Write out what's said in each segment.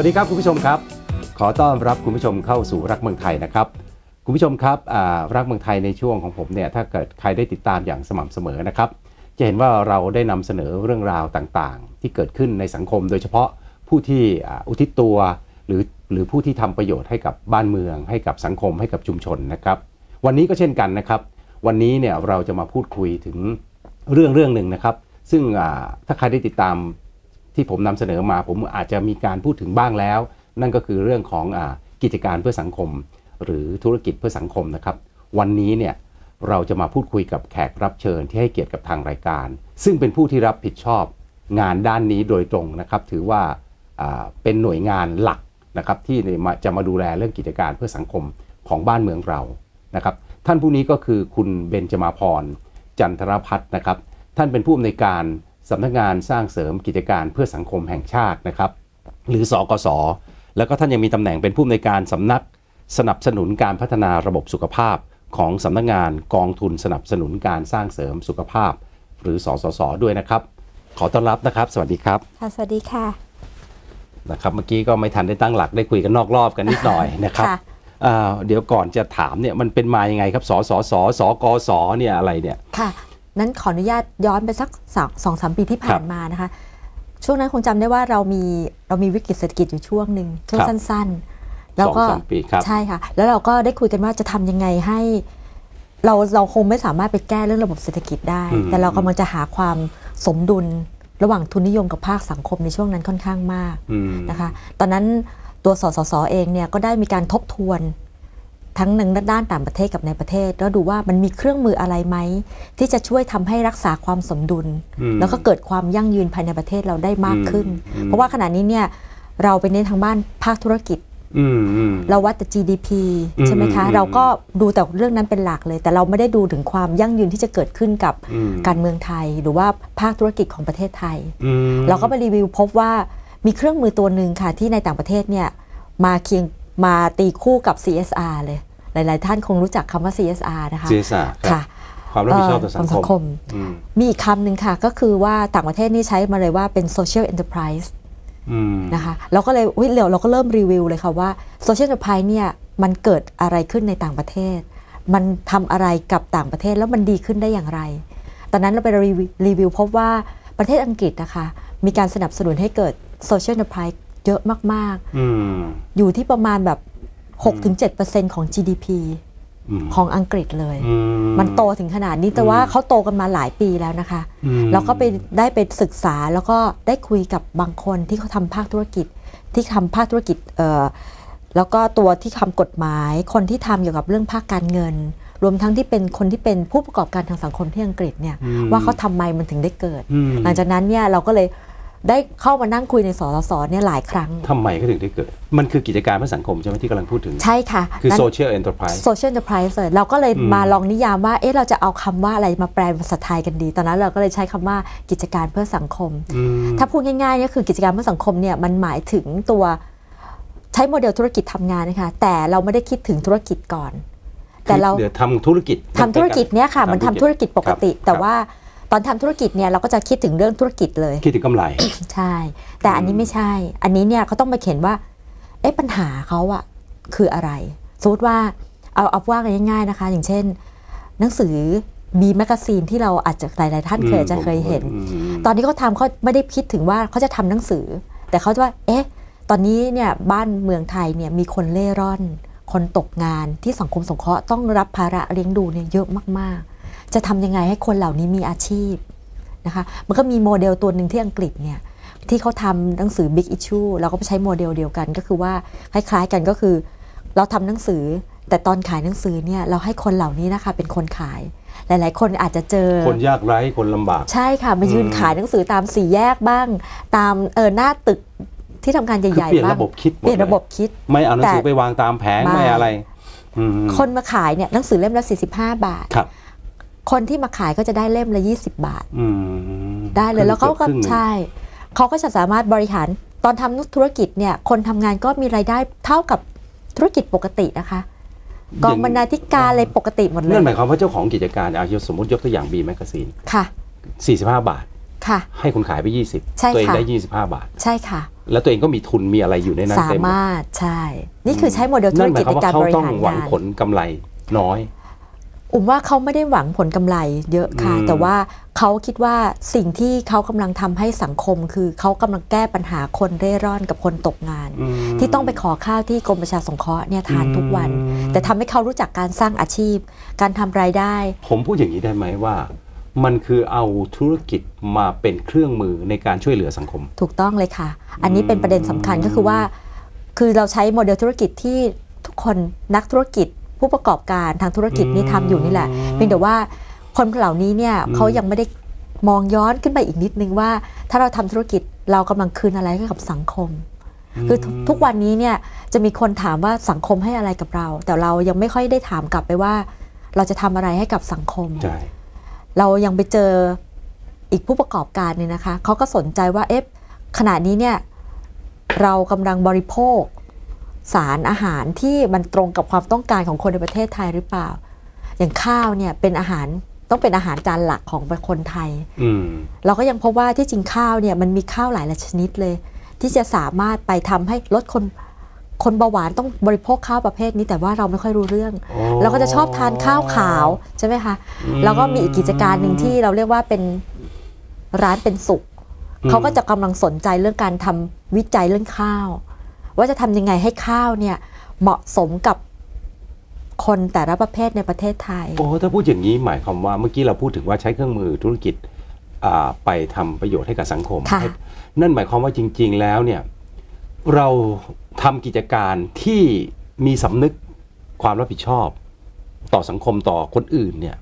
สวัสดีครับคุณผู้ชมครับ ขอต้อนรับคุณผู้ชมเข้าสู่รักเมืองไทยนะครับ คุณผู้ชมครับรักเมืองไทยในช่วงของผมเนี่ยถ้าเกิดใครได้ติดตามอย่างสม่ำเสมอนะครับ จะเห็นว่าเราได้นำเสนอเรื่องราวต่างๆ ที่เกิดขึ้นในสังคม โดยเฉพาะผู้ที่อุทิศตัว หรือหรือผู้ที่ทำประโยชน์ให้กับบ้านเมือง ให้กับสังคมให้กับชุมชนนะครับ วันนี้ก็เช่นกันนะครับ วันนี้เนี่ยเราจะมาพูดคุยถึงเรื่องเรื่องหนึ่งนะครับ ซึ่งถ้าใครได้ติดตาม ที่ผมนำเสนอมาผมอาจจะมีการพูดถึงบ้างแล้ว นั่นก็คือเรื่องของอกิจการเพื่อสังคม หรือธุรกิจเพื่อสังคมนะครับ วันนี้เนี่ยเราจะมาพูดคุยกับแขกรับเชิญที่ให้เกียรติกับทางรายการ ซึ่งเป็นผู้ที่รับผิดชอบงานด้านนี้โดยตรงนะครับ ถือว่าเป็นหน่วยงานหลักนะครับที่จะมาดูแลเรื่องกิจการเพื่อสังคมของบ้านเมืองเรานะครับ ท่านผู้นี้ก็คือคุณเบญจมาพรจันทรพัฒน์นะครับ ท่านเป็นผู้อำนวยการ สำนักงานสร้างเสริมกิจการเพื่อสังคมแห่งชาตินะครับหรือสอกสแล้วก็ท่านยังมีตำแหน่งเป็นผู้อำนวยการสำนักสนับสนุนการพัฒนาระบบสุขภาพของสำนักงานกองทุนสนับสนุนการสร้างเสริมสุขภาพ หรือสสสด้วยนะครับ ขอต้อนรับนะครับ สวัสดีครับค่ะสวัสดีค่ะนะครับเมื่อกี้ก็ไม่ทันได้ตั้งหลักได้คุยกันนอกรอบกันนิดหน่อยนะครับค่ะอ่าเดี๋ยวก่อนจะถามเนี่ยมันเป็นมายังไงครับสสสสกสเนี่ยอะไรเนี่ยค่ะ นั้นขออนุญาตย้อนไปสักสองสองสามปีที่ผ่าครันบมานะคะ ช่วงนั้นคงจำได้ว่าเรามีเรามีวิกฤตเศรษฐกิจอยู่ช่วงหนึ่งช่วงครับสั้น ๆ แล้วก็สองสามปีครับใช่ค่ะ แล้วเราก็ได้คุยกันว่าจะทำยังไงให้ เราเราคงไม่สามารถไปแก้เรื่องระบบเศรษฐกิจได้อืมแต่เรากำลังจะหาความสมดุลระหว่างทุนนิยมกับภาคสังคมในช่วงนั้นค่อนข้างมากอืมนะคะ ตอนนั้นตัวสสสเองเนี่ยก็ได้มีการทบทวน ทั้งในด้านต่างประเทศกับในประเทศ แล้วดูว่ามันมีเครื่องมืออะไรไหม ที่จะช่วยทำให้รักษาความสมดุลอืมแล้วก็เกิดความยั่งยืนภายในประเทศเราได้มากขึ้นอืมเพราะว่าขณะนี้เนี่ยเราไปเน้นทางบ้านภาคธุรกิจอืมอืมเราวัดแต่ GDP อืมใช่ไหมคะอืมเราก็ดูแต่เรื่องนั้นเป็นหลักเลย แต่เราไม่ได้ดูถึงความยั่งยืนที่จะเกิดขึ้นกับอืมการเมืองไทย หรือว่าภาคธุรกิจของประเทศไทยอืมเราก็ไปรีวิวพบว่ามีเครื่องมือตัวหนึ่งค่ะที่ในต่างประเทศเนี่ยมาเคียง มาตีคู่กับ CSR เลย หลาย ๆ ท่านคงรู้จักคำว่า CSR นะคะ CSR ครับค่ะความรับผิดชอบต่อเอ่อสังคมมอืมมีอีกคำหนึ่งค่ะ ก็คือว่าต่างประเทศนี่ใช้มาเลยว่าเป็น social enterprise อืมนะคะเราก็เลยอุ๊ยเดี๋ยวเราก็เริ่มรีวิวเลยค่ะว่า social enterprise เนี่ยมันเกิดอะไรขึ้นในต่างประเทศ มันทำอะไรกับต่างประเทศแล้วมันดีขึ้นได้อย่างไร ตอนนั้นเราไปรีวิวรีวิวพบว่าประเทศอังกฤษนะคะ มีการสนับสนุนให้เกิด social enterprise เยอะมากอืมๆอยู่ที่ประมาณแบบ 6-7%ของ GDP อืมของอังกฤษเลยอืมันโตถึงขนาดนี้แต่ว่าเขาโตกันมาหลายปีแล้วนะคะอืมเราก็ไปได้ไปศึกษาแล้วก็ได้คุยกับบางคนที่เขาทำภาคธุรกิจ ที่ทำภาคธุรกิจเอ่อแล้วก็ตัวที่ทำกฎหมาย คนที่ทำเกี่ยวกับเรื่องภาคการเงิน รวมทั้งที่เป็นคนที่เป็นผู้ประกอบการทางสังคมที่อังกฤษเนี่ยอืมว่าเขาทำไมมันถึงได้เกิดอืมหลังจากนั้นเนี่ยเราก็เลย ได้เข้ามานั่งคุยในสสสเนี่ยหลายครั้งทำไมก็ถึงได้เกิด มันคือกิจการเพื่อสังคมใช่ไหมที่กำลังพูดถึง ใช่ค่ะ คือนั้น social enterprise social enterprise เลยเราก็เลยอืมมาลองนิยามว่า เอ๊ะ เราจะเอาคำว่าอะไรมาแปลเป็นภาษาไทยกันดี ตอนนั้นเราก็เลยใช้คำว่ากิจการเพื่อสังคมอืมถ้าพูดง่ายๆก็คือกิจการเพื่อสังคมเนี่ยมันหมายถึงตัวใช้โมเดลธุรกิจทำงานนะคะ แต่เราไม่ได้คิดถึงธุรกิจก่อน แต่เราเดี๋ยวทำธุรกิจทำธุรกิจเนี้ยค่ะ มันทำธุรกิจปกติครับแต่ว่า ตอนทำธุรกิจเนี่ยเราก็จะคิดถึงเรื่องธุรกิจเลย คิดถึงกำไร ใช่ แต่อันนี้ไม่ใช่ อันนี้เนี่ยเขาต้องมาเขียนว่าเอ๊ะปัญหาเขาอะคืออะไรสมมติว่าเอาเอาว่ากันง่ายๆนะคะ อย่างเช่น หนังสือบีแมกซีนที่เราอาจจะหลายๆท่านเคยอืมจะเคยเห็นอืมตอนที่เขาทำเขาไม่ได้คิดถึงว่าเขาจะทำหนังสือ แต่เขาจะว่า เอ๊ะ ตอนนี้เนี่ยบ้านเมืองไทยเนี่ยมีคนเล่ร่อน คนตกงานที่สังคมสงเคราะห์ต้องรับภาระเลี้ยงดูเนี่ยเยอะมากๆ จะทำยังไงให้คนเหล่านี้มีอาชีพนะคะมันก็มีโมเดลตัวหนึ่งที่อังกฤษเนี่ยที่เขาทำหนังสือ Big Issue เราก็ไปใช้โมเดลเดียวกันก็คือว่าคล้ายๆกันก็คือ เราทำหนังสือ แต่ตอนขายหนังสือเนี่ยเราให้คนเหล่านี้นะคะเป็นคนขายหลาย ๆ คนอาจจะเจอ คนยากไร้คนลำบาก ใช่ค่ะมายืนอืมขายหนังสือตามสี่แยกบ้าง ตามเออหน้าตึกที่ทำงานคือใหญ่เปลี่ยนๆบ้างระบบคิดหมดเปลี่ยนเลยระบบคิด ไม่เอาหนังสือแต่ไปวางตามแผงไม่ไม่อะไรอืมคนมาขายเนี่ยหนังสือเล่มละ45 บาท ครับคนที่มาขายก็จะได้เล่มละ 20 บาทอืมได้เลยแล้วเขาก็ครึ่งหนึ่งใช่เขาก็จะสามารถบริหารตอนทำธุรกิจเนี่ยคนทำงานก็มีรายได้เท่ากับธุรกิจปกตินะคะกองบรรณาธิการอะไรปกติหมดเลนั่ยนหมายความว่าเจ้าของกิจการอายุสมมติยกตัวอย่างบีแมกซีนค่ะ 45 บาทค่ะ ให้คนขายไป 20ใช่ตัวเองค่ะได้ 25 บาท ใช่ค่ะ แล้วตัวเองก็มีทุนมีอะไรอยู่ในนั้นสาเต็มหมดมารถใช่ นี่คือใช้โมเดลธุนั่รนหมากิยจความในว่าการเขาบริต้องหารหวังงานผลกำไรน้อย อุ่มว่าเขาไม่ได้หวังผลกำไรเยอะค่ะอืมแต่ว่าเขาคิดว่าสิ่งที่เขากำลังทำให้สังคม คือเขากำลังแก้ปัญหาคนเร่ร่อนกับคนตกงานอืมที่ต้องไปขอข้าวที่กรมประชาสงเคราะห์เนี่ยทานทุกวันอืมแต่ทำให้เขารู้จักการสร้างอาชีพ การทำรายได้ ผมพูดอย่างนี้ได้ไหมว่ามันคือเอาธุรกิจมาเป็นเครื่องมือในการช่วยเหลือสังคม ถูกต้องเลยค่ะ อันนี้เป็นประเด็นสำคัญก็คือว่า คือเราใช้โมเดลธุรกิจที่ทุกคนนักธุรกิจ ผู้ประกอบการทางธุรกิจนี่ทำอยู่นี่แหละเพียงแต่ว่าคนเหล่านี้เนี่ยเขายังไม่ได้มองย้อนขึ้นไปอีกนิดนึงว่า ถ้าเราทำธุรกิจเรากำลังคืนอะไรให้กับสังคม คือทุกทุกวันนี้เนี่ยจะมีคนถามว่าสังคมให้อะไรกับเรา แต่เรายังไม่ค่อยได้ถามกลับไปว่า เราจะทำอะไรให้กับสังคมใช่เรายังไปเจออีกผู้ประกอบการเนี่ยนะคะเขาก็สนใจว่าเอ๊ะขณะนี้เนี่ยเรากำลังบริโภค สารอาหารที่มันตรงกับความต้องการของคนในประเทศไทยหรือเปล่า อย่างข้าวเนี่ยเป็นอาหารต้องเป็นอาหารจานหลักของคนไทยอืมเราก็ยังพบว่าที่จริงข้าวเนี่ยมันมีข้าวหลายชนิดเลย ที่จะสามารถไปทำให้ลดคนคนเบาหวานต้องบริโภคข้าวประเภทนี้แต่ว่าเราไม่ค่อยรู้เรื่องโอ้เราก็จะชอบทานข้าวขาวใช่ไหมคะอืมแล้วก็มีอีกกิจการหนึ่งที่เราเรียกว่าเป็นร้านเป็นสุขอืมเขาก็จะกำลังสนใจเรื่องการทำวิจัยเรื่องข้าว ว่าจะทำยังไงให้ข้าวเนี่ยเหมาะสมกับคนแต่ละประเภทในประเทศไทย โอ้ถ้าพูดอย่างนี้หมายความว่าเมื่อกี้เราพูดถึงว่าใช้เครื่องมือธุรกิจอ่าไปทำประโยชน์ให้กับสังคมค่ะให้นั่นหมายความว่าจริง ๆ แล้วเนี่ยเราทำกิจการที่มีสำนึกความรับผิดชอบ ต่อสังคมต่อคนอื่นเนี่ย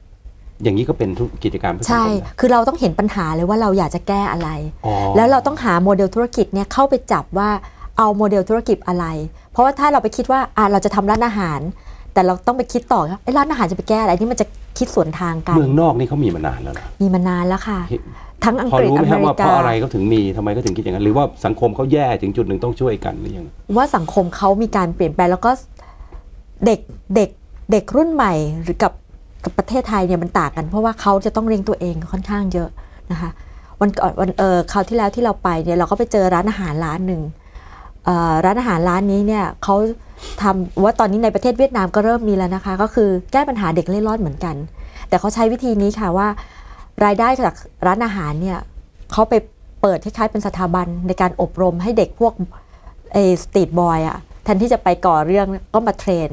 อย่างนี้ก็เป็นธุรกิจการเพื่อสังใช่คมนะคือเราต้องเห็นปัญหาเลยว่าเราอยากจะแก้อะไรอ๋อแล้วเราต้องหาโมเดลธุรกิจเนี่ยเข้าไปจับว่า เอาโมเดลธุรกิจอะไร เพราะว่าถ้าเราไปคิดว่าอะเราจะทำร้านอาหาร แต่เราต้องไปคิดต่อครับไอ้ร้านอาหารจะไปแก้อะไรนี่มันจะคิดสวนทางกันเมืองนอกนี่เขามีมานานแล้วนะมีมานานแล้วค่ะเห็นทั้งอังพอกฤษรู้ไหอมเมฮะริว่าเพการาะอะไรเขาถึงมีทำไมเขาถึงคิดอย่างนั้นหรือว่าสังคมเขาแย่ถึงจุดหนึ่งต้องช่วยกันหรือยังว่าสังคมเขามีการเปลี่ยนแปลงแล้วก็เด็กเด็กเด็กรุ่นใหม่หรือกับกับประเทศไทยเนี่ยมันต่างกัน เพราะว่าเขาจะต้องเลี้ยงตัวเองค่อนข้างเยอะนะคะวันก่อนวันเออคราวที่แล้วที่เราไปเนี่ยเราก็ไปเจอร้านอาหารร้านหนึ่งเอ่อ ร้านอาหารร้านนี้เนี่ยเขาทำว่าตอนนี้ในประเทศเวียดนามก็เริ่มมีแล้วนะคะ ก็คือแก้ปัญหาเด็กเล่ร่อนเหมือนกัน แต่เขาใช้วิธีนี้ค่ะว่ารายได้จากร้านอาหารเนี่ยเขาไปเปิดคล้ายๆเป็นสถาบันในการอบรมให้เด็กพวกไอ้สตรีทบอยอะแทนที่จะไปก่อเรื่องก็มาเทรน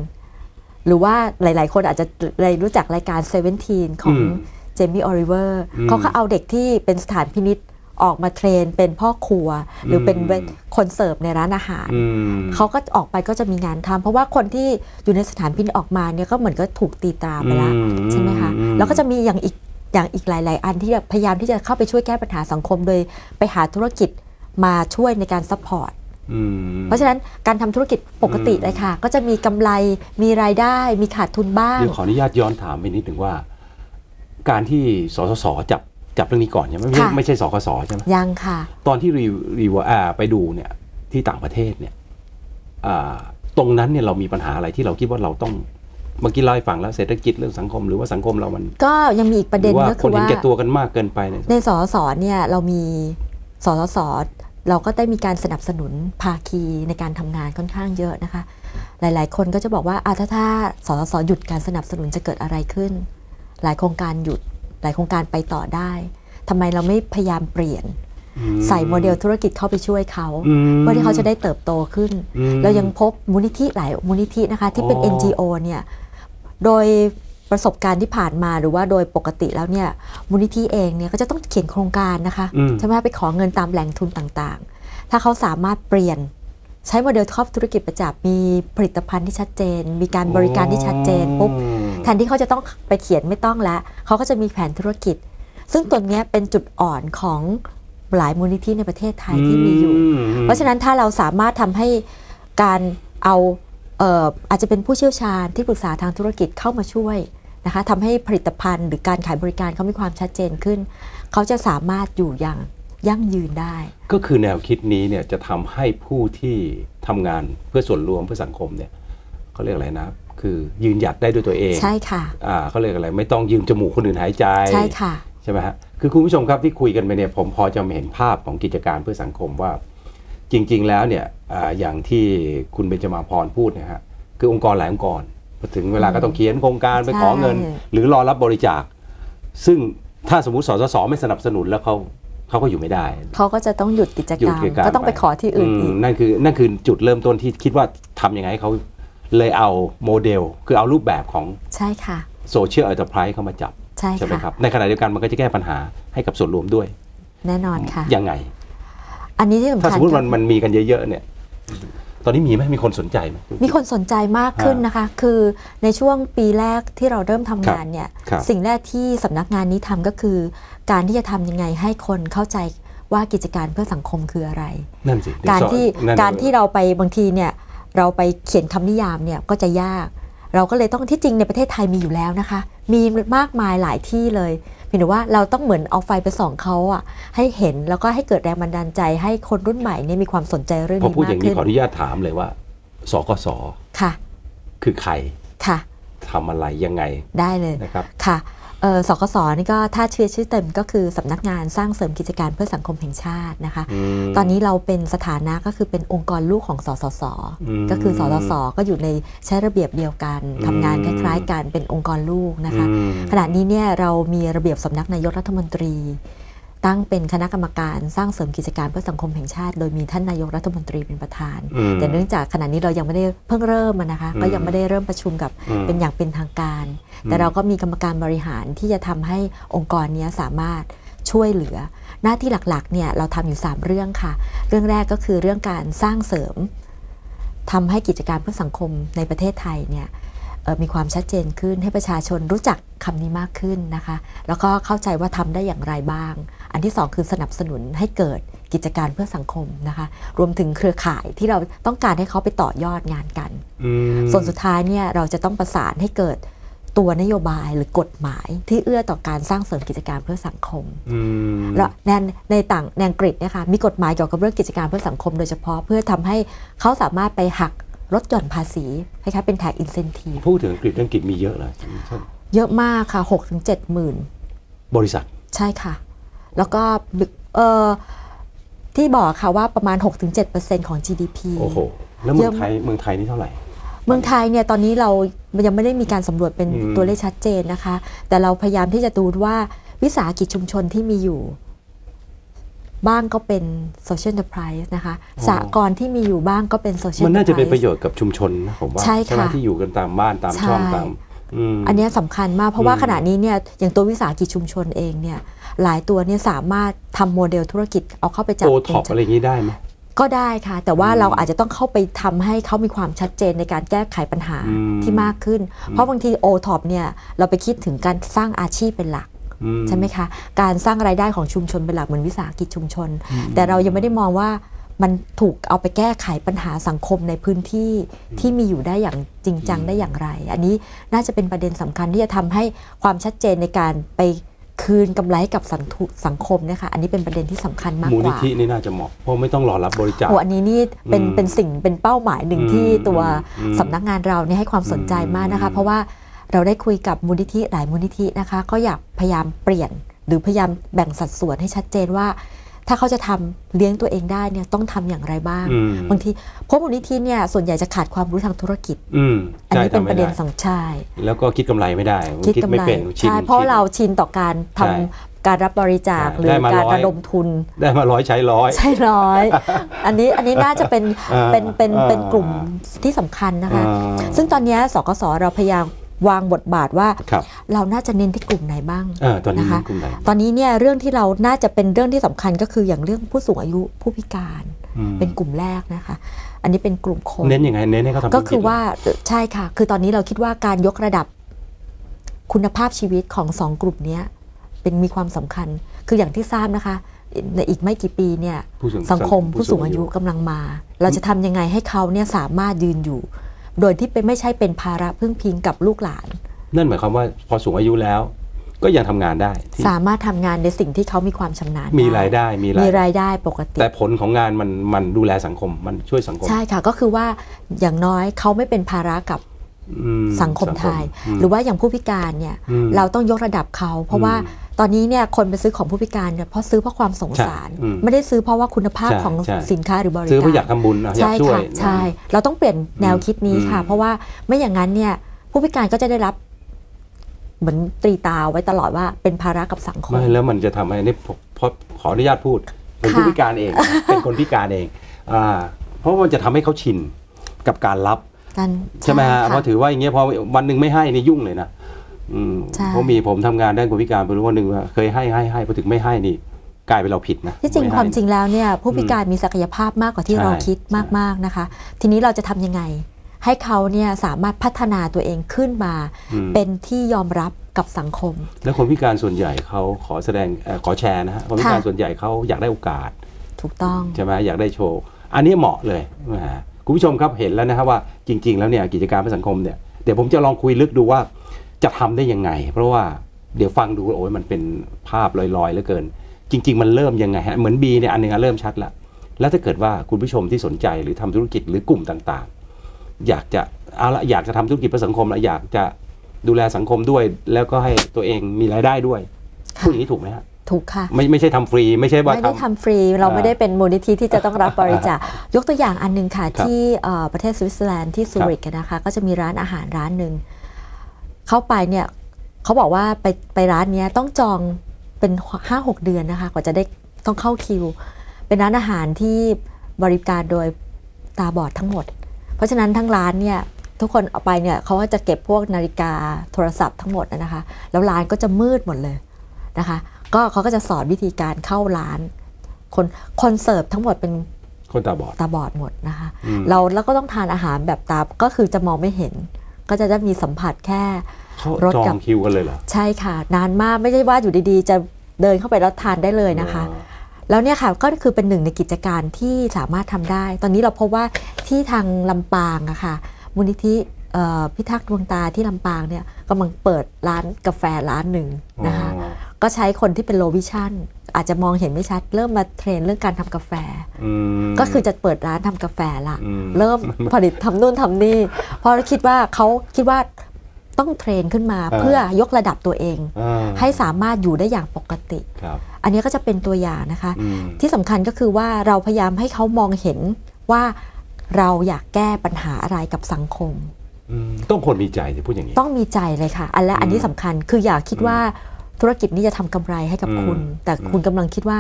หรือว่าหลายๆ คนอาจจะได้รู้จักรายการ 17 ของอืมเจมี่ออริเวอร์อืมเขาก็เอาเด็กที่เป็นสถานพินิษ ออกมาเทรนเป็นพ่อครัว หรือเป็นอืมคนเสิร์ฟในร้านอาหารอืมเขาก็ออกไปก็จะมีงานทำเพราะว่าคนที่อยู่ในสถานพินิษออกมาเนี่ยก็เหมือนก็ถูกตีตราไปแล้วอืมใช่ไหมคะอืมแล้วก็จะมีอย่างอีกอย่างอีกหลาย ๆ อันที่พยายามที่จะเข้าไปช่วยแก้ปัญหาสังคม โดยไปหาธุรกิจมาช่วยในการซัพพอร์ตอืมเพราะฉะนั้นการทำธุรกิจปกติเลยค่ะ ก็จะมีกำไรมีรายได้มีขาดทุนบ้างเดี๋ยวขออนุญาตย้อนถามไปนิดหนึ่งว่า การที่สสสจับ จับเรื่องนี้ก่อนใช่ไหมไม่ใช่ค่ะไม่ใช่สคสใช่ไหมยังค่ะ ตอนที่รีรีวอ่าไปดูเนี่ยที่ต่างประเทศเนี่ยอ่าตรงนั้นเนี่ยเรามีปัญหาอะไรที่เราคิดว่าเราต้องเมื่อกี้เล่าให้ฟังแล้วเศรษฐกิจเรื่องสังคมหรือว่าสังคมเรามัน ก็ยังมีอีกประหเด็รืนว่าก็คคืนอเห็นว่าแก่ตัวกันมากเกินไปเนี่ยในสสเนี่ยเรามีสสสเราก็ได้มีการสนับสนุนภาคีในการทำงานค่อนข้างเยอะนะคะ หลาย ๆ คนก็จะบอกว่าอะถ้าถ้าสสสหยุดการสนับสนุนจะเกิดอะไรขึ้น หลายโครงการหยุดห ลายโครงการไปต่อได้ทำไมเราไม่พยายามเปลี่ยน ใส่โมเดลธุรกิจเข้าไปช่วยเขาอืมเพื่อที่เขาจะได้เติบโตขึ้นอืมเรายังพบมูลนิธิหลายมูลนิธินะคะที่เป็นอ๋อ NGO เนี่ยโดยประสบการณ์ที่ผ่านมาหรือว่าโดยปกติแล้วเนี่ยมูลนิธิเองเนี่ยก็จะต้องเขียนโครงการนะคะอืมใช่ไหมไปขอเงินตามแหล่งทุนต่างๆ ถ้าเขาสามารถเปลี่ยนใช้โมเดลครอบธุรกิจประจับมีผลิตภัณฑ์ที่ชัดเจน มีการบริการที่ชัดเจนปุ๊บ แทนที่เขาจะต้องไปเขียนไม่ต้องแล้วเขาก็จะมีแผนธุรกิจ ซึ่งตัวเนี้ยเป็นจุดอ่อนของหลายมูลนิธิในประเทศไทยที่มีอยู่ เพราะฉะนั้นถ้าเราสามารถทำให้การเอาเอ่ออาจจะเป็นผู้เชี่ยวชาญที่ปรึกษาทางธุรกิจเข้ามาช่วยนะคะทำให้ผลิตภัณฑ์หรือการขายบริการเขามีความชัดเจนขึ้น เขาจะสามารถอยู่อย่างยั่งยืนได้ ก็คือแนวคิดนี้เนี่ยจะทำให้ผู้ที่ทำงานเพื่อส่วนรวมเพื่อสังคมเนี่ยเขาเรียกอะไรนะ คือยืนหยัดได้ด้วยตัวเองใช่ค่ะอ่าเขาเรียกอะไรไม่ต้องยืมจมูกคนอื่นหายใจใช่ค่ะใช่ไหมฮะคือคุณผู้ชมครับที่คุยกันไปเนี่ยผมพอจะเห็นภาพของกิจการเพื่อสังคมว่า จริง ๆ แล้วเนี่ยอาอย่างที่คุณเบญจมาพรพูดเนะฮะคือองค์กรหลายองค์กรพอถึงเวลาก็ต้องเขียนโครงการไปขอเงินใช่หรือรอรับบริจาค ซึ่งถ้าสมมติสสสไม่สนับสนุนแล้วเขาเขาก็อยู่ไม่ได้เขาก็จะต้องหยุดกิจหยุกรดรมกิจการก็ต้องไปขอที่อื่นอีกมนั่นคือนั่นคือนั่นคือจุดเริ่มต้นที่คิดว่าทำยังไงให้เขา เลยเอาโมเดล คือเอารูปแบบของใช่ค่ะโซเชียล n อ e ร์ไพรส์เข้ามาจับใช่ใช่ไหมค่ะครับในขณะเดียวกันมันก็จะแก้ปัญหาให้กับส่วนรวมด้วย แน่นอนค่ะยังไง อันนี้ที่สำถ้าคัสญมมติมันก็มันมีกันเยอะๆเนี่ยตอนนี้มีไหมมีคนสนใจไหมมีคนสนใจมากขึ้นนะคะ คือในช่วงปีแรกที่เราเริ่มทำงานเนี่ยครับสิ่งแรกที่สำนักงานนี้ทำก็คือ การที่จะทำยังไงให้คนเข้าใจว่ากิจการเพื่อสังคมคืออะไรนั่นสิการที่นั่นการที่เราไปบางทีเนี่ย เราไปเขียนคำนิยามเนี่ยก็จะยาก เราก็เลยต้องที่จริงในประเทศไทยมีอยู่แล้วนะคะ มีมากมายหลายที่เลยเพียงแต่ว่าเราต้องเหมือนเอาไฟไปส่องเขาอะให้เห็นแล้วก็ให้เกิดแรงบันดาลใจ ให้คนรุ่นใหม่เนี่ยมีความสนใจเรื่องพอนี้พูดอมากย่างนี้ขึ้นขออนุญาตถามเลยว่าสกสค่ะ คือใครค่ะทำอะไรยังไงได้เลยนะครับค่ะเอ่อ สกสนี่ก็ถ้าชื่อชื่อเต็มก็คือสำนักงานสร้างเสริมกิจการเพื่อสังคมแห่งชาตินะคะอืมตอนนี้เราเป็นสถานะก็คือเป็นองค์กรลูกของสสสอืมก็คือสสส ก็อยู่ในใช้ระเบียบเดียวกันอืมทำงานคล้ายๆกันเป็นองค์กรลูกนะคะอืมขณะนี้เนี่ยเรามีระเบียบสำนักนายกรัฐมนตรี ตั้งเป็นคณะกรรมการสร้างเสริมกิจการเพื่อสังคมแห่งชาติ โดยมีท่านนายกรัฐมนตรีเป็นประธานอืมแต่เนื่องจากขณะนี้เรายังไม่ได้เพิ่งเริ่มอะนะคะอืมก็ยังไม่ได้เริ่มประชุมกับอืมเป็นอย่างเป็นทางการ แต่เราก็มีกรรมการบริหารที่จะทำให้องค์กรเนี้ยสามารถช่วยเหลือ หน้าที่หลักๆเนี่ยเราทำอยู่ 3 เรื่องค่ะ เรื่องแรกก็คือเรื่องการสร้างเสริมทำให้กิจการเพื่อสังคมในประเทศไทยเนี่ยเอ่อ มีความชัดเจนขึ้นให้ประชาชนรู้จักคำนี้มากขึ้นนะคะ แล้วก็เข้าใจว่าทำได้อย่างไรบ้าง อันที่สองคือสนับสนุนให้เกิดกิจการเพื่อสังคมนะคะ รวมถึงเครือข่ายที่เราต้องการให้เขาไปต่อยอดงานกันอืมส่วนสุดท้ายเนี่ยเราจะต้องประสานให้เกิดตัวนโยบายหรือกฎหมายที่เอื้อต่อการสร้างเสริมกิจการเพื่อสังคมอืมและในในต่างในอังกฤษเนะคะมีกฎหมายเกี่ยวกับเรื่องกิจการเพื่อสังคม โดยเฉพาะเพื่อทำให้เขาสามารถไปหัก ลดหย่อนภาษีคล้ายๆเป็นแท็กอินเซนทีพูดถึงอังกฤษอังกฤษมีเยอะเลยเยอะมากค่ะ6กถึงเจ็ดหมื่นบริษัท ใช่ค่ะ แล้วก็เออที่บอกค่ะว่าประมาณ 6-7%ของ GDP โอ้โห แล้วเมืองไทยเมืองไทยนี่เท่าไหร่ เมืองไทยเนี่ยตอนนี้เรายังไม่ได้มีการสำรวจเป็นตัวเลขชัดเจนนะคะ แต่เราพยายามที่จะดูว่าวิสาหกิจชุมชนที่มีอยู่ บ้างก็เป็น social enterprise นะคะสากลที่มีอยู่บ้างก็เป็น social มันน่าจะเป็น enterprise ประโยชน์กับชุมชนนะผมว่าใช่ค่ะไหมที่อยู่กันตามบ้านตามช่องใช่ตามอืมอันเนี้ยสำคัญมากเพราะว่าอืมขณะนี้เนี่ยอย่างตัววิสาหกิจชุมชนเองเนี่ยหลายตัวเนี่ยสามารถทำโมเดลธุรกิจเอาเข้าไปจับโอท็อปอะไรอย่างนี้ได้ไหมก็ได้ค่ะ แต่ว่าอืมเราอาจจะต้องเข้าไปทำให้เขามีความชัดเจนในการแก้ไขปัญหาอืมที่มากขึ้น เพราะบางทีโอท็อปเนี่ยเราไปคิดถึงการสร้างอาชีพเป็นหลักอื ใช่ไหมคะ การสร้างรายได้ของชุมชนเป็นหลักเหมือนวิสาหกิจชุมชน แต่เรายังไม่ได้มองว่ามันถูกเอาไปแก้ไขปัญหาสังคมในพื้นที่ที่มีอยู่ได้อย่างจริงจังได้อย่างไร อันนี้น่าจะเป็นประเด็นสำคัญที่จะทำให้ความชัดเจนในการไปคืนกำไรให้กับสังทุสังคมเนะคะอันนี้เป็นประเด็นที่สำคัญมากมูลกนิว่าธินี่น่าจะเหมาะเพราะไม่ต้องรอรับบริจาคโอ้อันนี้นี่เป็นอืมเป็นสิ่งเป็นเป้าหมายหนึ่งอืมที่ตัวอืมสำนักงานเราเนี่ยให้ความสนใจมากนะคะอืมเพราะว่า เราได้คุยกับมูลนิธิหลายมูลนิธินะคะ ก็อยากพยายามเปลี่ยน หรือพยายามแบ่งสัดส่วนให้ชัดเจนว่า ถ้าเขาจะทำเลี้ยงตัวเองได้เนี่ยต้องทำอย่างไรบ้างอืมบางทีเพราะมูลนิธิเนี่ยส่วนใหญ่จะขาดความรู้ทางธุรกิจอืมอันนี้เป็นใช่ทำปไม่ระเด็นได้สำคัญแล้วก็คิดกำไรไม่ได้ คิดคิดกำไม่ไรเป็นชินใช่เพราะชินเราชินต่อการทำใช่การรับบริจาคใช่หรือได้มาการร้อยระดมทุน ได้มาร้อยใช้ร้อยใช่ร้อย อันนี้อันนี้น่าจะเป็นอ่าเป็นเป็นอ่าเป็นกลุ่มที่สำคัญนะคะอ่าซึ่งตอนเนี้ยสกสเราพยายาม วางบทบาทว่าครับเราน่าจะเน้นที่กลุ่มไหนบ้างเออตอนนี้นะคะกลุ่มไหนตอนนี้เนี่ยเรื่องที่เราน่าจะเป็นเรื่องที่สำคัญก็คืออย่างเรื่องผู้สูงอายุผู้พิการอืมเป็นกลุ่มแรกนะคะ อันนี้เป็นกลุ่มคนเน้นยังไงเน้นให้เขาทำก็คือธุรจว่าใช่ค่ะ คือตอนนี้เราคิดว่าการยกระดับคุณภาพชีวิตของสองกลุ่มเนี้ยเป็นมีความสำคัญ คืออย่างที่ทราบนะคะในอีกไม่กี่ปีเนี่ยผู้สูงสังคมผู้สูงอายุกำลังมา เราจะทำยังไงให้เขาเนี่ยสามารถยืนอยู่ โดยที่เป็นไม่ใช่เป็นภาระพึ่งพิงกับลูกหลาน นั่นหมายความว่าพอสูงอายุแล้ว ก็ยังทำงานได้ที่สามารถทำงานในสิ่งที่เขามีความชำนาญ มีรายได้มีมีรายรายได้ปกติ แต่ผลของงานมันมันดูแลสังคมมันช่วยสังคม ใช่ค่ะก็คือว่าอย่างน้อยเขาไม่เป็นภาระกับอืมสังคมไทยอืมหรือว่าอย่างผู้พิการเนี่ยอืมเราต้องยกระดับเขาเพราะว่า ตอนนี้เนี่ยคนไปซื้อของผู้พิการเนี่ยเพราะซื้อเพราะความสงสารใช่อืมไม่ได้ซื้อเพราะว่าคุณภาพใช่ของใช่สินค้าหรือบริการซื้อเพราะอยากทำบุญนะอยากใช่ช่วยค่ะใช่ เราต้องเปลี่ยนแนวคิดนี้ค่ะอืมเพราะว่าไม่อย่างนั้นเนี่ยผู้พิการก็จะได้รับเหมือนตรีตาไว้ตลอดว่าเป็นภาระกับสังคมไม่แล้วมันจะทำให้นี่ผมพอขออนุญาตพูดเป็นค่ะผู้พิการเอง เป็นคนพิการเองอ่าเพราะว่ามันจะทำให้เขาชินกับการรับกันใช่ไหมฮะค่เพราะถือว่าอย่างเงี้ยพอวันหนึ่งไม่ให้นี่ยุ่งเลยนะอืมใช่ เพราะมีผมทำงานด้านคนพิการไปรู้วันหนึ่งว่าเคยให้ให้ให้พอถึงไม่ให้นี่กลายเป็นเราผิดนะที่จริงไให้ความจริงแล้วเนี่ยผู้พิการมีศักยภาพมากกว่าที่ใช่เราคิดใช่มากๆนะคะ ทีนี้เราจะทำยังไง ให้เขาเนี่ยสามารถพัฒนาตัวเองขึ้นมาอืมเป็นที่ยอมรับกับสังคม แล้วคนพิการส่วนใหญ่เขาขอแสดงเอ่อขอแชร์นะฮะคนพิการค่ะส่วนใหญ่เขาอยากได้โอกาส ถูกต้องใช่ไหมอยากได้โชว์ อันนี้เหมาะเลยแหมคุณผู้ชมครับเห็นแล้วนะครับว่าจริง ๆ แล้วเนี่ยกิจการเพื่อสังคมเนี่ยเดี๋ยวผมจะลองคุยลึกดูว่า จะทำได้ยังไง เพราะว่าเดี๋ยวฟังดูโอ้ยมันเป็นภาพลอยๆเหลือเกิน จริง ๆ มันเริ่มยังไงฮะเหมือนบีเนี่ยอันหนึงอะเริ่มชัดละแล้วถ้าเกิดว่าคุณผู้ชมที่สนใจหรือทำธุรกิจหรือกลุ่มต่างๆ อยากจะเอาละอยากจะทำธุรกิจเพื่อสังคมแล้วอยากจะดูแลสังคมด้วย แล้วก็ให้ตัวเองมีรายได้ด้วยพูดอย่างนี้ถูกไหมฮะถูกค่ะ ไม่ไม่ใช่ทำฟรีไม่ใช่ว่าไม่ได้ทำทำฟรีเราอ่าไม่ได้เป็นมูลนิธิที่จะต้องรับบริจาคยกตัวอย่างอันหนึงค่ะครับที่เอ่อประเทศสวิตเซอร์แลนด์ที่ซูริกนะคะก็จะมีร้านอาหารร้านหนึ่ง เข้าไปเนี่ยเขาบอกว่าไปไปร้านเนี้ยต้องจองเป็นห้าหกเดือนนะคะกว่าจะได้ต้องเข้าคิว เป็นร้านอาหารที่บริการโดยตาบอดทั้งหมด เพราะฉะนั้นทั้งร้านเนี่ยทุกคนเอาไปเนี่ยเขาก็จะเก็บพวกนาฬิกาโทรศัพท์ทั้งหมดนะคะ แล้วร้านก็จะมืดหมดเลยนะคะ ก็เขาก็จะสอนวิธีการเข้าร้าน คนคนเสิร์ฟทั้งหมดเป็นคนตาบอดตาบอดหมดนะคะอืมเราแล้วก็ต้องทานอาหารแบบตาก็คือจะมองไม่เห็น ก็จะได้มีสัมผัสแค่เขารถจอกับงคิวกันเลยเหรอใช่ค่ะ นานมากไม่ใช่ว่าอยู่ดีๆ จะเดินเข้าไปแล้วทานได้เลยนะคะอ๋อแล้วเนี่ยค่ะก็คือเป็นหนึ่งในกิจการที่สามารถทำได้ ตอนนี้เราพบว่าที่ทางลำปางอะค่ะมูลนิธิเอ่อพิทักษ์ดวงตาที่ลำปางเนี่ยกำลังเปิดร้านกาแฟร้านหนึ่งนะคะอ๋อก็ใช้คนที่เป็นโลวิชั่น อาจจะมองเห็นไม่ชัด เริ่มมาเทรนเรื่องการทำกาแฟอืมก็คือจะเปิดร้านทำกาแฟละอืมเริ่มผลิตทำนู่นทำนี่เพราะคิดว่าเขาคิดว่าต้องเทรนขึ้นมาเพื่อยกระดับตัวเองอ่าให้สามารถอยู่ได้อย่างปกติครับอันนี้ก็จะเป็นตัวอย่างนะคะอืมที่สำคัญก็คือว่าเราพยายามให้เขามองเห็นว่าเราอยากแก้ปัญหาอะไรกับสังคมอืมต้องคนมีใจจะพูดอย่างนี้ ต้องมีใจเลยค่ะ อันและอันนี้สำคัญคืออย่าคิดว่า ธุรกิจนี้จะทำกำไรให้กับอืมคุณ แต่คุณกำลังคิดว่า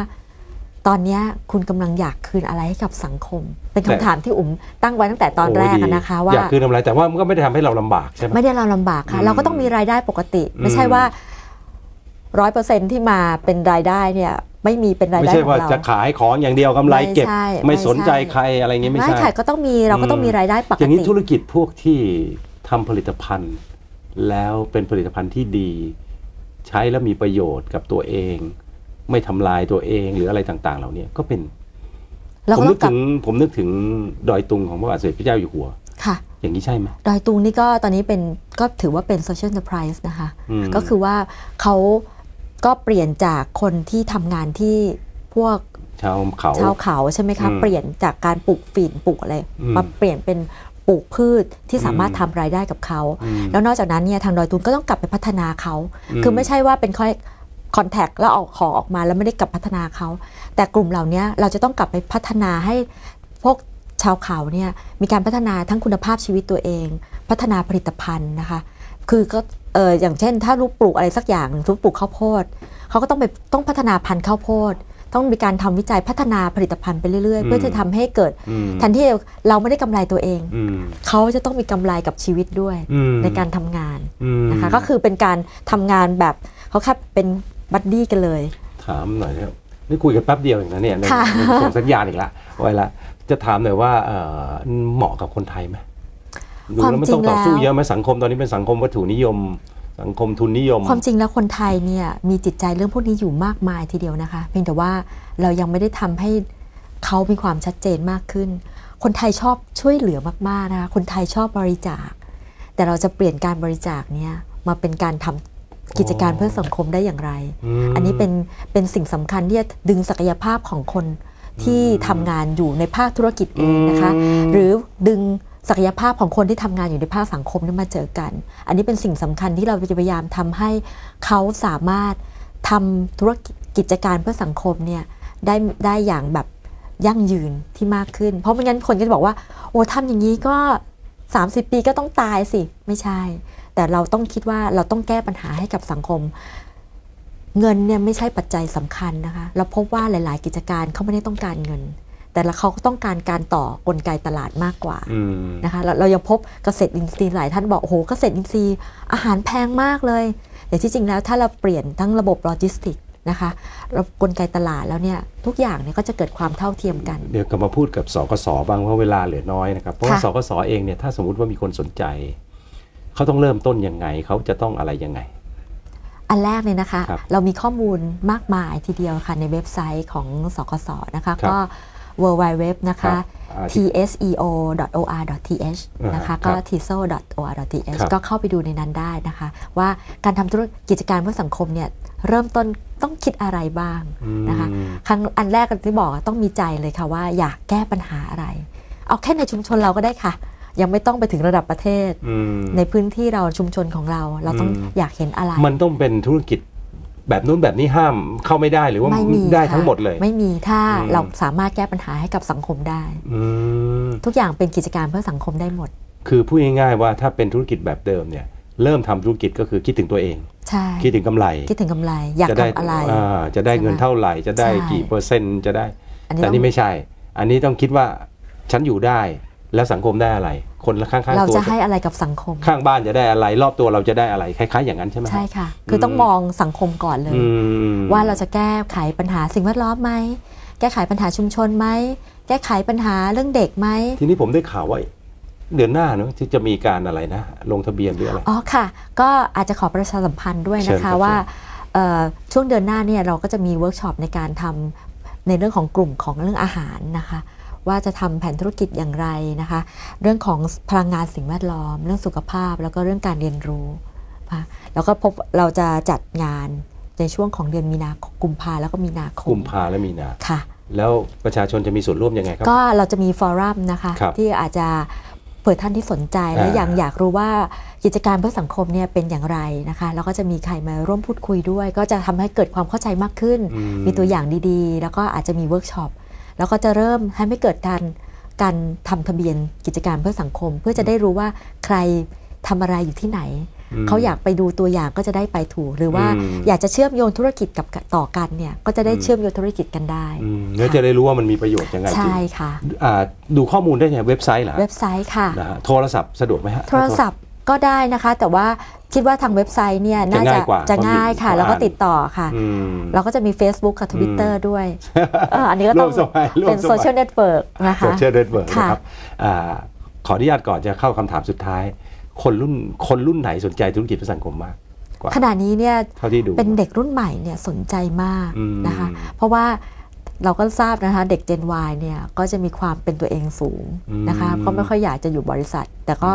ตอนเนี้ยคุณกำลังอยากคืนอะไรให้กับสังคม เป็นคำถามที่อุ๋มตั้งไว้ตั้งแต่ตอนแรกโดีอะนะคะว่าอยากคืนกำไรแต่ว่ามันก็ไม่ได้ทำให้เราลำบากใช่ไหมไม่ได้เราลำบากค่ะอืมเราก็ต้องมีรายได้ปกติ ไม่ใช่อืมว่าร้อยเปอร์เซ็นที่มาเป็นรายได้เนี่ยไม่มีเป็นรายไม่ได้ใช่ของว่าเราจะขายของอย่างเดียวกำไรเก็บ ไม่ใช่ไม่สนใจไม่ใช่ใครอะไรเงี้ยไม่ไม่ใช่ค่ะก็ต้องมีเราก็ต้องมีรายได้ปกอย่างนี้ติธุรกิจพวกที่ทำผลิตภัณฑ์ แล้วเป็นผลิตภัณฑ์ที่ดี ใช้แล้วมีประโยชน์กับตัวเอง ไม่ทำลายตัวเองหรืออะไรต่างๆ เหล่านี้ก็เป็นเราผมก็นึต้อกงกลัถึบงผมนึกถึงดอยตุงของพระบาทสมเด็จพระเจ้าอยู่หัวค่ะอย่างนี้ใช่ไหมดอยตุงนี่ก็ตอนนี้เป็นก็ถือว่าเป็น social enterprise นะคะอืมก็คือว่าเขาก็เปลี่ยนจากคนที่ทำงานที่พวกชาวเขาชาวเขาใช่ไหมคะอืมเปลี่ยนจากการปลูกฝิ่นปลูกอะไรอืมมาเปลี่ยนเป็น ปลูกพืชที่สามารถอืมทำรายได้กับเขาอืมแล้วนอกจากนั้นเนี่ยทางดอยตุงก็ต้องกลับไปพัฒนาเขาอืมคือไม่ใช่ว่าเป็นค่อยคอนแทคแล้วเอาของออกมาแล้วไม่ได้กลับพัฒนาเขา แต่กลุ่มเหล่านี้เราจะต้องกลับไปพัฒนาให้พวกชาวเขาเนี่ยมีการพัฒนาทั้งคุณภาพชีวิตตัวเอง พัฒนาผลิตภัณฑ์นะคะ คือก็เอออย่างเช่น ถ้าลูกปลูกอะไรสักอย่างหนึ่งทุกปลูกข้าวโพดเขาก็ต้องไปต้องพัฒนาพันธุ์ข้าวโพด ต้องมีการทำวิจัยพัฒนาผลิตภัณฑ์ไปเรื่อยๆ เพื่อจะทำให้เกิดอืมแทนที่เราไม่ได้กำไรตัวเองอืมเขาจะต้องมีกำไรกับชีวิตด้วยอืมในการทำงานอืมนะคะก็คือเป็นการทำงานแบบเขาแค่เป็นบัดดี้กันเลย ถามหน่อยนะครับนี่คุยกันแป๊บเดียวเองนะเนี่ยค่ะส่งสัญญาณอีกละไว้ละจะถามหน่อยว่าเอ่อเหมาะกับคนไทยไหมดูแล้วมันต้องต่อสู้เยอะไหมสังคมตอนนี้เป็นสังคมวัตถุนิยม สังคมทุนนิยม ความจริงแล้วคนไทยเนี่ยมีจิตใจเรื่องพวกนี้อยู่มากมายทีเดียวนะคะ เพียงแต่ว่าเรายังไม่ได้ทำให้เขามีความชัดเจนมากขึ้น คนไทยชอบช่วยเหลือมากๆนะคะคนไทยชอบบริจาค แต่เราจะเปลี่ยนการบริจาคเนี่ยมาเป็นการทำกิจการเพื่อสังคมได้อย่างไรมอันนี้เป็นเป็นสิ่งสำคัญที่จะดึงศักยภาพของคนที่ทำงานอยู่ในภาคธุรกิจเองนะคะอืมหรือดึง ศักยภาพของคนที่ทำงานอยู่ในภาคสังคมนี่มาเจอกัน อันนี้เป็นสิ่งสำคัญที่เราจะพยายามทำให้เขาสามารถทำธุรกิจการเพื่อสังคมเนี่ยได้ได้อย่างแบบยั่งยืนที่มากขึ้น เพราะไม่งั้นคนก็จะบอกว่า โอ้ทำอย่างนี้ก็ 30 ปีก็ต้องตายสิ ไม่ใช่ แต่เราต้องคิดว่าเราต้องแก้ปัญหาให้กับสังคม เงินเนี่ยไม่ใช่ปัจจัยสำคัญนะคะ เราพบว่าหลาย ๆ กิจการเขาไม่ได้ต้องการเงิน แต่ละเขาก็ต้องการการต่อกลไกตลาดมากกว่าอืมนะคะเราเรายังพบเกษตรอินทรีย์หลายท่านบอกโอ้โหเกษตรอินทรีย์อาหารแพงมากเลยแต่ที่จริงแล้วถ้าเราเปลี่ยนทั้งระบบโลจิสติกนะคะระบบกลไกตลาดแล้วเนี่ยทุกอย่างเนี่ยก็จะเกิดความเท่าเทียมกัน เดี๋ยวกลับมาพูดกับสกสบ้างเพราะเวลาเหลือน้อยนะครับเพราะว่าค่ะสกสเองเนี่ยถ้าสมมติว่ามีคนสนใจ เขาต้องเริ่มต้นยังไงเขาจะต้องอะไรยังไง อันแรกเลยนะคะครับเรามีข้อมูลมากมายทีเดียวค่ะในเว็บไซต์ของสกสนะคะครับก็ w w w นะคะครับอ่าที่ tseo.or.th นะคะอ่าก็ครับ tseo.or.th ครับก็เข้าไปดูในนั้นได้นะคะ ว่าการทำธุรกิจการเพื่อสังคมเนี่ยเริ่มต้นต้องคิดอะไรบ้างนะคะอืมครั้งอันแรกที่บอกต้องมีใจเลยค่ะว่าอยากแก้ปัญหาอะไร เอาแค่ในชุมชนเราก็ได้ค่ะ ยังไม่ต้องไปถึงระดับประเทศอืมในพื้นที่เราชุมชนของเรา เราต้องอืมอยากเห็นอะไร มันต้องเป็นธุรกิจ แบบนู้นแบบนี้ห้ามเข้าไม่ได้หรือว่าไม่มีได้ค่ะทั้งหมดเลย ไม่มีถ้าอืมเราสามารถแก้ปัญหาให้กับสังคมได้อืมทุกอย่างเป็นกิจการเพื่อสังคมได้หมด คือพูดง่ายๆว่าถ้าเป็นธุรกิจแบบเดิมเนี่ยเริ่มทำธุรกิจก็คือคิดถึงตัวเองใช่คิดถึงกำไร คิดถึงกำไร อยากจะได้ทำอะไรอ่าจะได้เงินใช่ไหมเท่าไหร่ จะได้ใช่กี่เปอร์เซ็นต์จะได้อันนี้แต่ต้องนี่ไม่ใช่ อันนี้ต้องคิดว่าฉันอยู่ได้แล้วสังคมได้อะไร คนละข้างๆเราตัวจะให้อะไรกับสังคม ข้างบ้านจะได้อะไรรอบตัวเราจะได้อะไรคล้ายๆ อย่างนั้นใช่ไหมใช่ค่ะ คือต้องมองสังคมก่อนเลยอืมว่าเราจะแก้ไขปัญหาสิ่งแวดล้อมไหมแก้ไขปัญหาชุมชนไหมแก้ไขปัญหาเรื่องเด็กไหมทีนี้ผมได้ข่าวว่าเดือนหน้าเนอะที่จะมีการอะไรนะ ลงทะเบียนหรืออะไรอ๋อค่ะ ก็อาจจะขอประชาสัมพันธ์ด้วยเชินะญครัคะบว่าเอ่อช่วงเดือนหน้าเนี่ยเราก็จะมีเวิร์กช็อปในการทำในเรื่องของกลุ่มของเรื่องอาหารนะคะ ว่าจะทำแผนธุรกิจอย่างไรนะคะ เรื่องของพลังงานสิ่งแวดล้อม เรื่องสุขภาพแล้วก็เรื่องการเรียนรู้ค่ะแล้วก็พบเราจะจัดงานในช่วงของเดือนมีนาคมกุมภาแล้วก็มีนาคกุมมภาและมีนาค่ะ แล้วประชาชนจะมีส่วนร่วมยังไงครับ ก็เราจะมีฟอรัมนะคะครับที่อาจจะเผื่อท่านที่สนใจและอ่ายังอยากรู้ว่ากิจการเพื่อสังคมเนี่ยเป็นอย่างไรนะคะแล้วก็จะมีใครมาร่วมพูดคุยด้วย ก็จะทำให้เกิดความเข้าใจมากขึ้นอืมีตัวอย่างดีๆ แล้วก็อาจจะมีเวิร์กช็อป แล้วก็จะเริ่มให้ไม่เกิดการการทำทะเบียนกิจการเพื่อสังคม เพื่อจะได้รู้ว่าใครทำอะไรอยู่ที่ไหนมเขาอยากไปดูตัวอย่างก็จะได้ไปถูก หรือว่าอืมอยากจะเชื่อมโยงธุรกิจกับต่อกันเนี่ยก็จะได้อืมเชื่อมโยงธุรกิจกันได้อืมแล้วจะได้รู้ว่ามันมีประโยชน์ยังไงจริงใช่ค่ะอ่าดูข้อมูลได้ไงเว็บไซต์เหรอฮะเว็บไซต์ค่ะนะฮะโทรศัพท์สะดวกไหมฮะโทรศัพท์ ก็ได้นะคะ แต่ว่าคิดว่าทางเว็บไซต์เนี่ยน่าจะจะง่ายกว่าจะง่ายค่ะเพราะมีแล้วก็อ่านติดต่อค่ะอืมเราก็จะมี Facebook กับ Twitter ด้วยเอออันนี้ก็ต้องร่วมสมัยร่วมเป็นสมัยโซเชียลเน็ตเวิร์กนะคะโซเชียลเน็ตเวิร์กค่ะนะครับอ่าขออนุญาตก่อนจะเข้าคำถามสุดท้าย คนรุ่นคนรุ่นไหนสนใจธุรกิจเพื่อสังคมมากกว่าขณะนี้เนี่ยเท่าที่ดูเป็นเด็กรุ่นใหม่เนี่ยสนใจมากอืมนะคะ เพราะว่าเราก็ทราบนะคะเด็ก Gen Y เนี่ยก็จะมีความเป็นตัวเองสูงนะคะอืมก็ไม่ค่อยอยากจะอยู่บริษัท แต่ก็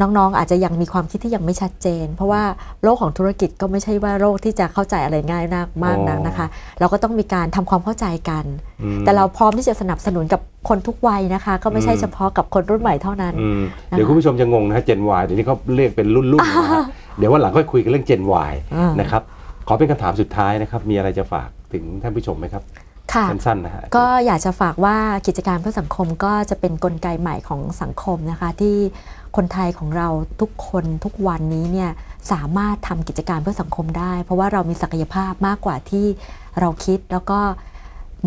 น้องๆ อาจจะยังมีความคิดที่ยังไม่ชัดเจน เพราะว่าโลกของธุรกิจก็ไม่ใช่ว่าโลกที่จะเข้าใจอะไรง่ายนักมากนักนะคะ เราก็ต้องมีการทำความเข้าใจกันอืมแต่เราพร้อมที่จะสนับสนุนกับคนทุกวัยนะคะ ก็ไม่ใช่อืมเฉพาะกับคนรุ่นใหม่เท่านั้นอืมเดี๋ยวคุณผู้ชมจะงงนะฮะ Gen Y เดี๋ยวนี้เขาเรียกเป็นรุ่นรุ่นนะฮะเดี๋ยววันหลังค่อยคุยกันเรื่อง Gen Y อ่านนะครับขอเป็นคำถามสุดท้ายนะครับมีอะไรจะฝากถึงท่านผู้ชมไหมครับค่ะสั้นๆนะฮะก็อยากจะฝากว่ากิจการเพื่อสังคมก็จะเป็นนกลไกใหม่ของสังคมนะคะที่ คนไทยของเราทุกคนทุกวันนี้เนี่ยสามารถทำกิจการเพื่อสังคมได้ เพราะว่าเรามีศักยภาพมากกว่าที่เราคิดแล้วก็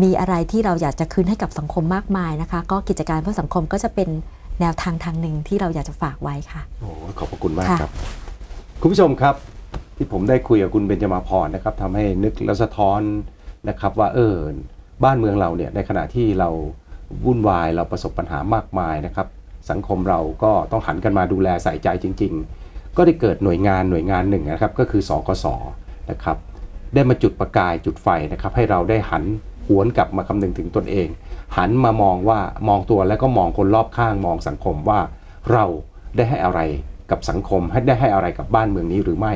มีอะไรที่เราอยากจะคืนให้กับสังคมมากมายนะคะ ก็กิจการเพื่อสังคมก็จะเป็นแนวทางทางหนึ่งที่เราอยากจะฝากไว้ค่ะโอ้ขอบพระคุณมากค่ะครับ คุณผู้ชมครับ ที่ผมได้คุยกับคุณเบญจมาพรนะครับทำให้นึกและสะท้อนนะครับ ว่าเออบ้านเมืองเราเนี่ยในขณะที่เราวุ่นวายเราประสบปัญหามากมายนะครับ สังคมเราก็ต้องหันกันมาดูแลใส่ใจจริง ๆ ก็ได้เกิดหน่วยงานหน่วยงานหนึ่งนะครับ ก็คือสกสนะครับได้มาจุดประกายจุดไฟนะครับ ให้เราได้หันหวนกลับมาคำนึงถึงตนเอง หันมามองว่ามองตัวแล้วก็มองคนรอบข้างมองสังคมว่าเราได้ให้อะไรกับสังคมให้ได้ให้อะไรกับบ้านเมืองนี้หรือไม่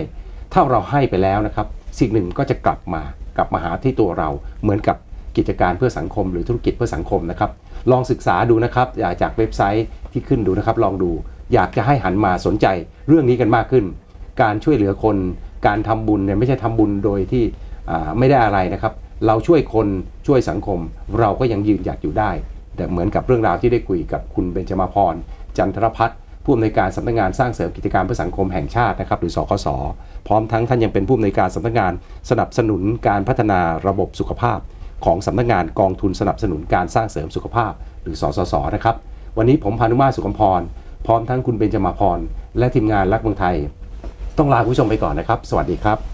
ถ้าเราให้ไปแล้วนะครับ สิ่งหนึ่งก็จะกลับมากลับมาหาที่ตัวเราเหมือนกับ กิจการเพื่อสังคม หรือธุรกิจเพื่อสังคมนะครับ ลองศึกษาดูนะครับอย่าจากเว็บไซต์ที่ขึ้นดูนะครับ ลองดู อยากจะให้หันมาสนใจเรื่องนี้กันมากขึ้น การช่วยเหลือคน การทำบุญเนี่ยไม่ใช่ทำบุญโดยที่ไม่ได้อะไรนะครับ เราช่วยคนช่วยสังคม เราก็ยังยืนหยัดอยู่ได้ แต่เหมือนกับเรื่องราวที่ได้คุยกับคุณเบญจมาพรจันทรพัฒน์ผู้อำนวยการสำนักงานสร้างเสริมกิจการเพื่อสังคมแห่งชาตินะครับหรือสคส พร้อมทั้งท่านยังเป็นผู้อำนวยการสำนักงานสนับสนุนการพัฒนาระบบสุขภาพ ของสำนักงานกองทุนสนับสนุนการสร้างเสริมสุขภาพ หรือสสสนะครับ วันนี้ผมพานุมาตรสุขมพร พร้อมทั้งคุณเบญจมาพร และทีมงานรักเมืองไทย ต้องลาคุณผู้ชมไปก่อนนะครับ สวัสดีครับ